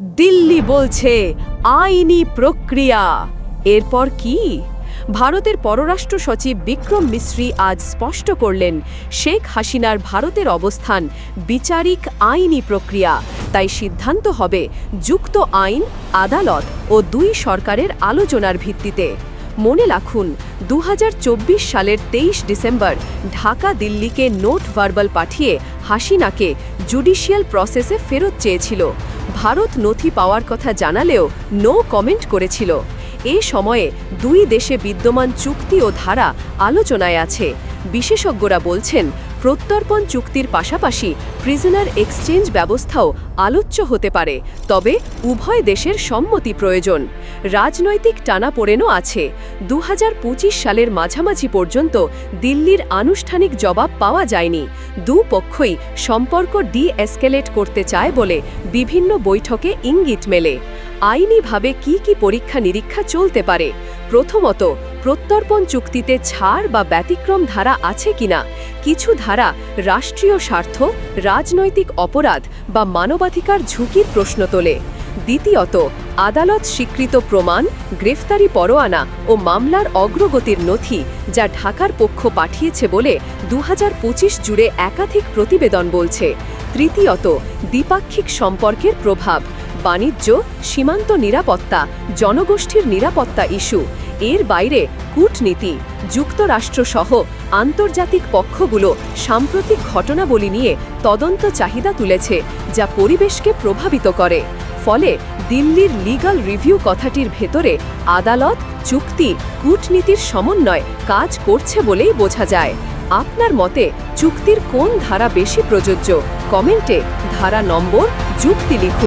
দিল্লি বলছে, আইনি প্রক্রিয়া। এরপর কি? ভারতের পররাষ্ট্র সচিব বিক্রম মিশ্রি আজ স্পষ্ট করলেন, শেখ হাসিনার ভারতের অবস্থান বিচারিক আইনি প্রক্রিয়া। তাই সিদ্ধান্ত হবে যুক্ত আইন, আদালত ও দুই সরকারের আলোচনার ভিত্তিতে। মনে রাখুন দু হাজার চব্বিশ সালের তেইশ ডিসেম্বর ঢাকা দিল্লিকে নোট ভার্বাল পাঠিয়ে হাসিনাকে জুডিশিয়াল প্রসেসে ফেরত চেয়েছিল। ভারত নথি পাওয়ার কথা জানালেও নো কমেন্ট করেছিল। এ সময়ে দুই দেশে বিদ্যমান চুক্তি ও ধারা আলোচনায় আছে। বিশেষজ্ঞরা বলছেন, প্রত্যর্পণ চুক্তির পাশাপাশি প্রিজনার এক্সচেঞ্জ ব্যবস্থাও আলোচ্য হতে পারে, তবে উভয় দেশের সম্মতি প্রয়োজন। রাজনৈতিক টানাপোড়েনও আছে। দু হাজার পঁচিশ সালের মাঝামাঝি পর্যন্ত দিল্লির আনুষ্ঠানিক জবাব পাওয়া যায়নি। দুপক্ষই সম্পর্ক ডি এসকেলেট করতে চায় বলে বিভিন্ন বৈঠকে ইঙ্গিত মেলে। আইনিভাবে কি কি পরীক্ষা নিরীক্ষা চলতে পারে? প্রথমত, প্রত্যর্পণ চুক্তিতে ছাড় বা ব্যতিক্রম ধারা আছে কিনা? কিছু ধারা রাষ্ট্রীয় স্বার্থ, রাজনৈতিক অপরাধ বা মানবাধিকার ঝুঁকির প্রশ্ন তোলে। দ্বিতীয়ত, আদালত স্বীকৃত প্রমাণ, গ্রেফতারি পরোয়ানা ও মামলার অগ্রগতির নথি যা ঢাকার পক্ষ পাঠিয়েছে বলে দু হাজার পঁচিশ জুড়ে একাধিক প্রতিবেদন বলছে। তৃতীয়ত, দ্বিপাক্ষিক সম্পর্কের প্রভাব। বাণিজ্য, সীমান্ত নিরাপত্তা, জনগোষ্ঠীর নিরাপত্তা ইস্যু। এর বাইরে কূটনীতি যুক্তরাষ্ট্রসহ আন্তর্জাতিক পক্ষগুলো সাম্প্রতিক ঘটনাবলী নিয়ে তদন্ত চাহিদা তুলেছে, যা পরিবেশকে প্রভাবিত করে। ফলে দিল্লির লিগাল রিভিউ কথাটির ভেতরে আদালত, চুক্তি, কূটনীতির সমন্বয় কাজ করছে বলেই বোঝা যায়। আপনার মতে চুক্তির কোন ধারা বেশি প্রযোজ্য? কমেন্টে ধারা নম্বর, যুক্তি লিখুন।